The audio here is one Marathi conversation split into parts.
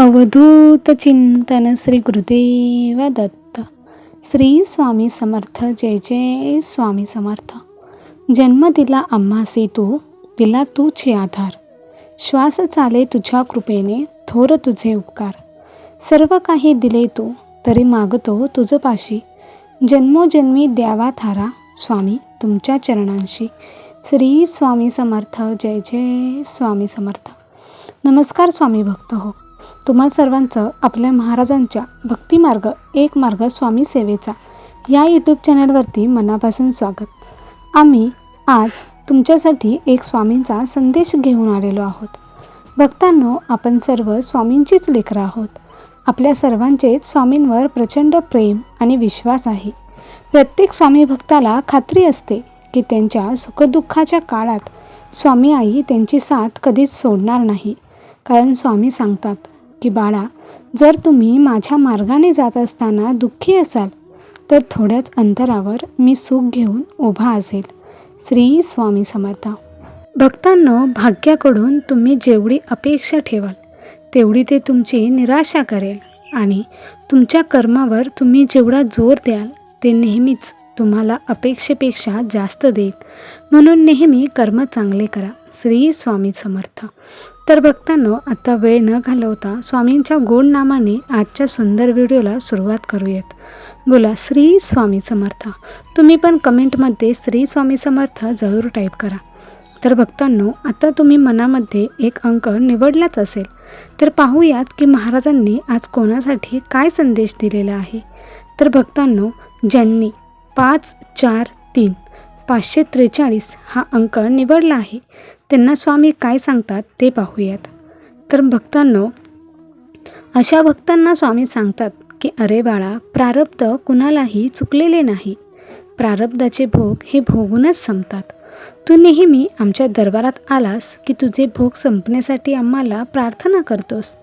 अवधूत चिंतन श्री गुरुदेव दत्त. श्री स्वामी समर्थ जय जय स्वामी समर्थ. जन्म दिला आम्हासी तू दिला तूचे आधार. श्वास चाले तुझ्या कृपेने थोर तुझे उपकार. सर्व काही दिले तू तरी मागतो तुझं पाशी जन्मोजन्मी द्यावा थारा स्वामी तुमच्या चरणांशी. श्री स्वामी समर्थ जय जय स्वामी समर्थ. नमस्कार स्वामी भक्त हो. तुम्हा सर्वांचं आपल्या महाराजांच्या भक्तिमार्ग एक मार्ग स्वामी सेवेचा या यूट्यूब चॅनलवरती मनापासून स्वागत. आम्ही आज तुमच्यासाठी एक स्वामींचा संदेश घेऊन आलेलो आहोत. भक्तांनो आपण सर्व स्वामींचीच लेकरं आहोत. आपल्या सर्वांचेच स्वामींवर प्रचंड प्रेम आणि विश्वास आहे. प्रत्येक स्वामी भक्ताला खात्री असते की त्यांच्या सुखदुःखाच्या काळात स्वामी आई त्यांची साथ कधीच सोडणार नाही. कारण स्वामी सांगतात की बाळा जर तुम्ही माझ्या मार्गाने जात असताना दुःखी असाल तर थोड्याच अंतरावर मी सुख घेऊन उभा असेल. श्री स्वामी समर्थ. भक्तांनो भाग्याकडून तुम्ही जेवढी अपेक्षा ठेवाल तेवढी ते तुमची निराशा करेल आणि तुमच्या कर्मावर तुम्ही जेवढा जोर द्याल ते नेहमीच तुम्हाला अपेक्षेपेक्षा जास्त देईल. म्हणून नेहमी कर्म चांगले करा. श्री स्वामी समर्थ. तर भक्तांनो आता वेळ न घालवता स्वामींच्या गोड नामाने आजच्या सुंदर व्हिडिओला सुरुवात करूयात. बोला श्री स्वामी समर्थ. तुम्ही पण कमेंटमध्ये श्री स्वामी समर्थ जरूर टाईप करा. तर भक्तांनो आता तुम्ही मनामध्ये एक अंक निवडलाच असेल. तर पाहूयात की महाराजांनी आज कोणासाठी काय संदेश दिलेला आहे? तर भक्तांनो ज्यांनी पाच चार तीन पाचशे त्रेचाळीस हा अंक निवडला आहे. त्यांना स्वामी काय सांगतात ते पाहूयात. तर भक्तांनो अशा भक्तांना स्वामी सांगतात की अरे बाळा प्रारब्ध कुणालाही चुकलेले नाही. प्रारब्धाचे भोग हे भोगूनच संपतात. तू नेहमी आमच्या दरबारात आलास की तुझे भोग संपण्यासाठी आम्हाला प्रार्थना करतोस.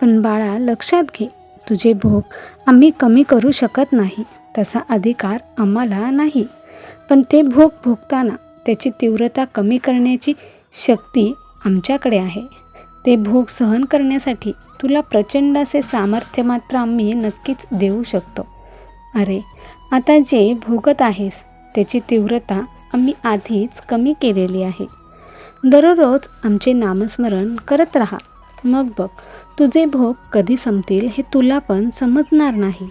पण बाळा लक्षात घे तुझे भोग आम्ही कमी करू शकत नाही. तसा अधिकार आम्हाला नाही. पण ते भोग भोगताना त्याची तीव्रता कमी करण्याची शक्ती आमच्याकडे आहे. ते भोग सहन करण्यासाठी तुला प्रचंड असे सामर्थ्य मात्र आम्ही नक्कीच देऊ शकतो. अरे आता जे भोगत आहेस त्याची तीव्रता आम्ही आधीच कमी केलेली आहे. दररोज आमचे नामस्मरण करत राहा. मग बघ तुझे भोग कधी संपतील हे तुला पण समजणार नाही.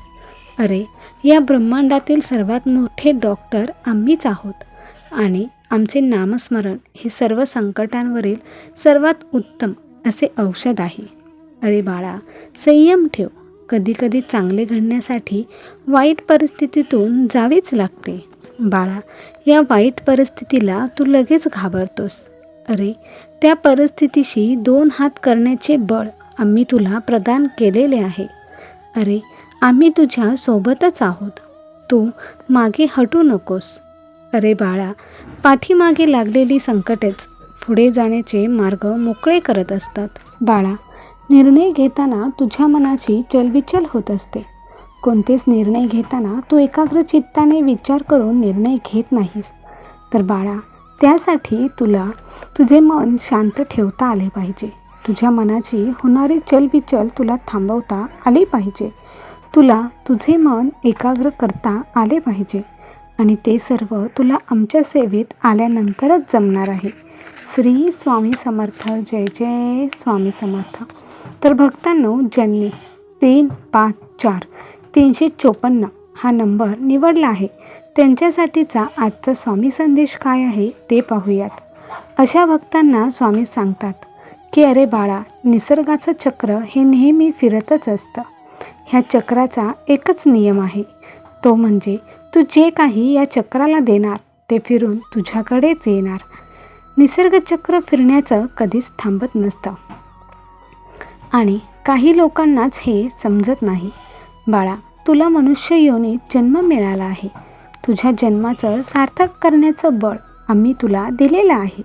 अरे या ब्रह्मांडातील सर्वात मोठे डॉक्टर आम्हीच आहोत. आणि आमचे नामस्मरण हे सर्व संकटांवरील सर्वात उत्तम असे औषध आहे. अरे बाळा संयम ठेव. कधीकधी चांगले घडण्यासाठी वाईट परिस्थितीतून जावेच लागते. बाळा या वाईट परिस्थितीला तू लगेच घाबरतोस. अरे त्या परिस्थितीशी दोन हात करण्याचे बळ आम्ही तुला प्रदान केलेले आहे. अरे आम्ही तुझ्या सोबतच आहोत. तू मागे हटू नकोस. अरे बाळा पाठीमागे लागलेली संकटेच पुढे जाण्याचे मार्ग मोकळे करत असतात. बाळा निर्णय घेताना तुझ्या मनाची चलबिचल होत असते. कोणतेच निर्णय घेताना तू एकाग्र चित्ताने विचार करून निर्णय घेत नाहीस. तर बाळा त्यासाठी तुला तुझे मन शांत ठेवता आले पाहिजे. तुझ्या मनाची होणारी चलबिचल तुला थांबवता आली पाहिजे. तुला तुझे मन एकाग्र करता आले पाहिजे. आणि ते सर्व तुला आमच्या सेवेत आल्यानंतरच जमणार आहे. श्री स्वामी समर्थ. जय जय स्वामी समर्थ. तर भक्तांनो ज्यांनी तीन पाच चार तीनशे चोपन्न हा नंबर निवडला आहे त्यांच्यासाठीचा आजचा स्वामी संदेश काय आहे ते पाहूयात. अशा भक्तांना स्वामी सांगतात की अरे बाळा निसर्गाचं चक्र हे नेहमी फिरतच असतं. ह्या चक्राचा एकच नियम आहे. तो म्हणजे तू जे काही या चक्राला देणार ते फिरून तुझ्याकडेच येणार. निसर्गचक्र फिरण्याचं कधीच थांबत नसतं. आणि काही लोकांनाच हे समजत नाही. बाळा तुला मनुष्य योनीत जन्म मिळाला आहे. तुझ्या जन्माचं सार्थक करण्याचं बळ आम्ही तुला दिलेलं आहे.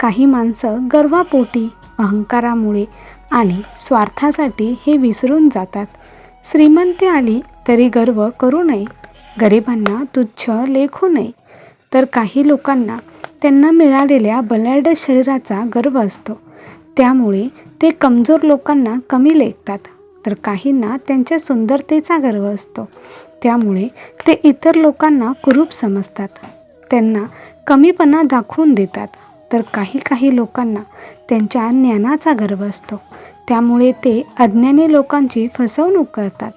काही माणसं गर्वापोटी अहंकारामुळे आणि स्वार्थासाठी हे विसरून जातात. श्रीमंती आली तरी गर्व करू नये. गरिबांना तुच्छ लेखू नये. तर काही लोकांना त्यांना मिळालेल्या बलाढ्य शरीराचा गर्व असतो. त्यामुळे ते कमजोर लोकांना कमी लेखतात. तर काहींना त्यांच्या सुंदरतेचा गर्व असतो. त्यामुळे ते इतर लोकांना कुरूप समजतात. त्यांना कमीपणा दाखवून देतात. तर काही काही लोकांना त्यांच्या ज्ञानाचा गर्व असतो. त्यामुळे ते अज्ञानी लोकांची फसवणूक करतात.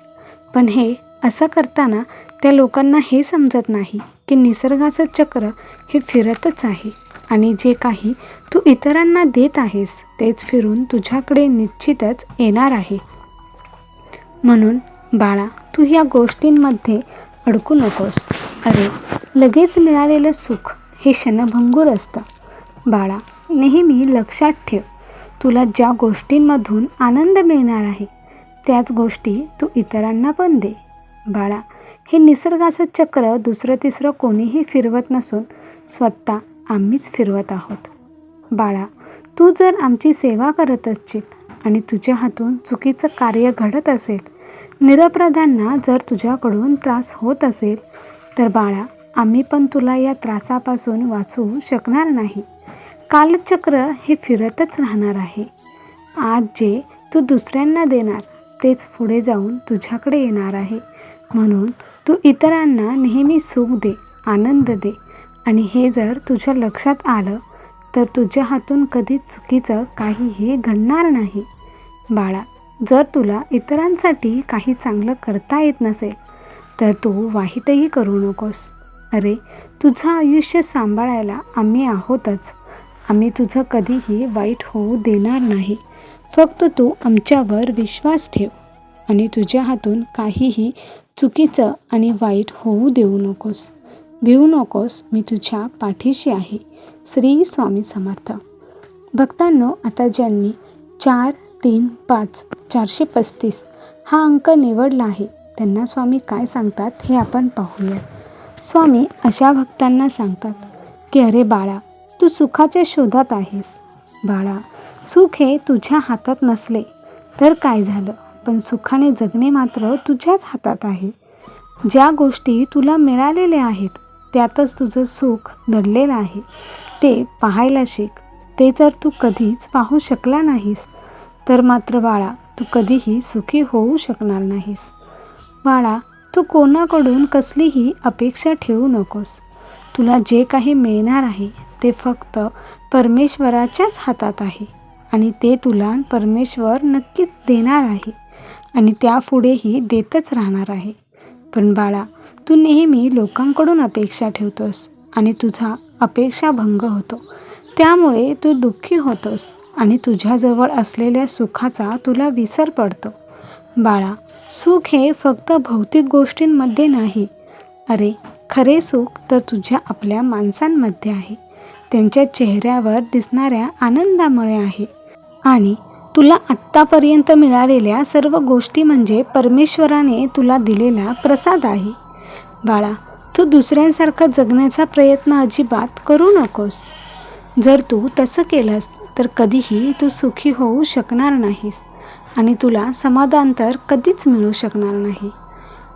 पण हे असं करताना त्या लोकांना हे समजत नाही की निसर्गाचं चक्र हे फिरतच आहे आणि जे काही तू इतरांना देत आहेस तेच फिरून तुझ्याकडे निश्चितच येणार आहे. म्हणून बाळा तू ह्या गोष्टींमध्ये अडकू नकोस. अरे लगेच मिळालेलं सुख हे क्षणभंगूर असतं. बाळा नेहमी लक्षात ठेव. तुला ज्या गोष्टींमधून आनंद मिळणार आहे त्याच गोष्टी तू इतरांना पण दे. बाळा हे निसर्गाचं चक्र दुसरं तिसरं कोणीही फिरवत नसून स्वतः आम्हीच फिरवत आहोत. बाळा तू जर आमची सेवा करत असशील आणि तुझ्या हातून चुकीचं कार्य घडत असेल निरपराधांना जर तुझ्याकडून त्रास होत असेल तर बाळा आम्ही पण तुला या त्रासापासून वाचवू शकणार नाही. कालचक्र हे फिरतच राहणार आहे. आज जे तू दुसऱ्यांना देणार तेच पुढे जाऊन तुझ्याकडे येणार आहे. म्हणून तू इतरांना नेहमी सुख दे आनंद दे. आणि हे जर तुझ्या लक्षात आलं तर तुझ्या हातून कधीच चुकीचं काही हे घडणार नाही. बाळा जर तुला इतरांसाठी काही चांगलं करता येत नसेल तर तू वाईटही करू नकोस. अरे तुझं आयुष्य सांभाळायला आम्ही आहोतच. आम्ही तुझं कधीही वाईट होऊ देणार नाही. फक्त तू आमच्यावर विश्वास ठेव आणि तुझ्या हातून काहीही चुकीचं आणि वाईट होऊ देऊ नकोस. भिवू नकोस मी तुझ्या पाठीशी आहे. श्री स्वामी समर्थ. भक्तांनो आता ज्यांनी चार तीन पाच चारशे पस्तीस हा अंक निवडला आहे त्यांना स्वामी काय सांगतात हे आपण पाहूया. स्वामी अशा भक्तांना सांगतात की अरे बाळा तू सुखाच्या शोधात आहेस. बाळा सुख हे तुझ्या हातात नसले तर काय झालं? पण सुखाने जगणे मात्र तुझ्याच हातात आहे. ज्या गोष्टी तुला मिळालेल्या आहेत त्यातच तुझं सुख दडलेलं आहे. ते पाहायला शिक. ते जर तू कधीच पाहू शकला नाहीस तर मात्र बाळा तू कधीही सुखी होऊ शकणार नाहीस. बाळा तू कोणाकडून कसलीही अपेक्षा ठेवू नकोस. तुला जे काही मिळणार आहे ते फक्त परमेश्वराच्याच हातात आहे आणि ते तुला परमेश्वर नक्कीच देणार आहे आणि त्यापुढेही देतच राहणार आहे. पण बाळा तू नेहमी लोकांकडून अपेक्षा ठेवतोस आणि तुझा अपेक्षाभंग होतो. त्यामुळे तू दुःखी होतोस आणि तुझ्याजवळ असलेल्या सुखाचा तुला विसर पडतो. बाळा सुख हे फक्त भौतिक गोष्टींमध्ये नाही. अरे खरे सुख तर तुझ्या आपल्या माणसांमध्ये आहे. त्यांच्या चेहऱ्यावर दिसणाऱ्या आनंदामुळे आहे. आणि तुला आत्तापर्यंत मिळालेल्या सर्व गोष्टी म्हणजे परमेश्वराने तुला दिलेला प्रसाद आहे. बाळा तू दुसऱ्यांसारखा जगण्याचा प्रयत्न अजिबात करू नकोस. जर तू तसं केलंस तर कधीही तू सुखी होऊ शकणार नाहीस आणि तुला समाधान तर कधीच मिळू शकणार नाही.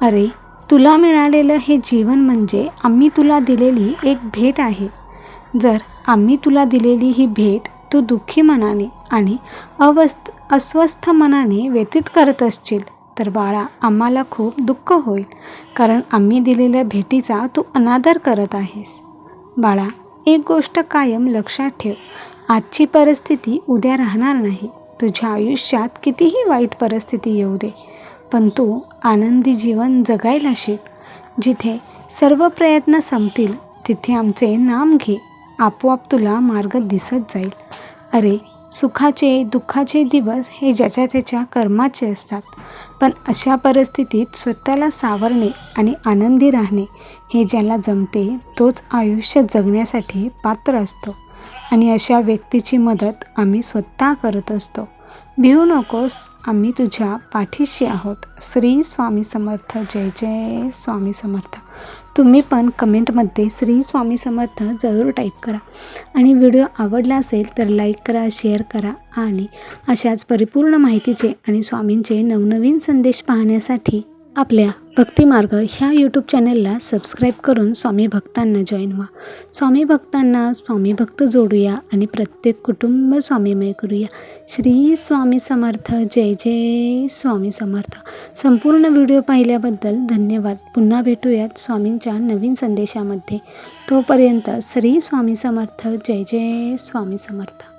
अरे तुला मिळालेलं हे जीवन म्हणजे आम्ही तुला दिलेली एक भेट आहे. जर आम्ही तुला दिलेली ही भेट तू दुःखी मनाने आणि अवस्थ अस्वस्थ मनाने व्यतीत करत असशील तर बाळा आम्हाला खूप दुःख होईल कारण आम्ही दिलेल्या भेटीचा तू अनादर करत आहेस. बाळा एक गोष्ट कायम लक्षात ठेव. आजची परिस्थिती उद्या राहणार नाही. तुझ्या आयुष्यात कितीही वाईट परिस्थिती येऊ दे पण तू आनंदी जीवन जगायला शिक. जिथे सर्व प्रयत्न संपतील तिथे आमचे नाम घे. आपोआप तुला मार्ग दिसत जाईल. अरे सुखाचे दुःखाचे दिवस हे ज्याच्या त्याच्या कर्माचे असतात. पण अशा परिस्थितीत स्वतःला सावरणे आणि आनंदी राहणे हे ज्याला जमते तोच आयुष्य जगण्यासाठी पात्र असतो. आणि अशा व्यक्तीची मदत आम्ही स्वतः करत असतो. भिवू नकोस आम्ही तुझ्या पाठीशी आहोत. श्री स्वामी समर्थ जय जय स्वामी समर्थ. तुम्ही पण कमेंटमध्ये श्री स्वामी समर्थ जरूर टाईप करा. आणि व्हिडिओ आवडला असेल तर लाईक करा शेअर करा आणि अशाच परिपूर्ण माहितीचे आणि स्वामींचे नवनवीन संदेश पाहण्यासाठी आपल्या भक्तिमार्ग ह्या यूट्यूब चॅनलला सबस्क्राईब करून स्वामी भक्तांना जॉईन व्हा. स्वामी भक्तांना स्वामी भक्त जोडूया आणि प्रत्येक कुटुंब स्वामीमय करूया. श्री स्वामी समर्थ जय जय स्वामी समर्थ. संपूर्ण व्हिडिओ पाहिल्याबद्दल धन्यवाद. पुन्हा भेटूयात स्वामींच्या नवीन संदेशामध्ये. तोपर्यंत श्री स्वामी समर्थ जय जय स्वामी समर्थ.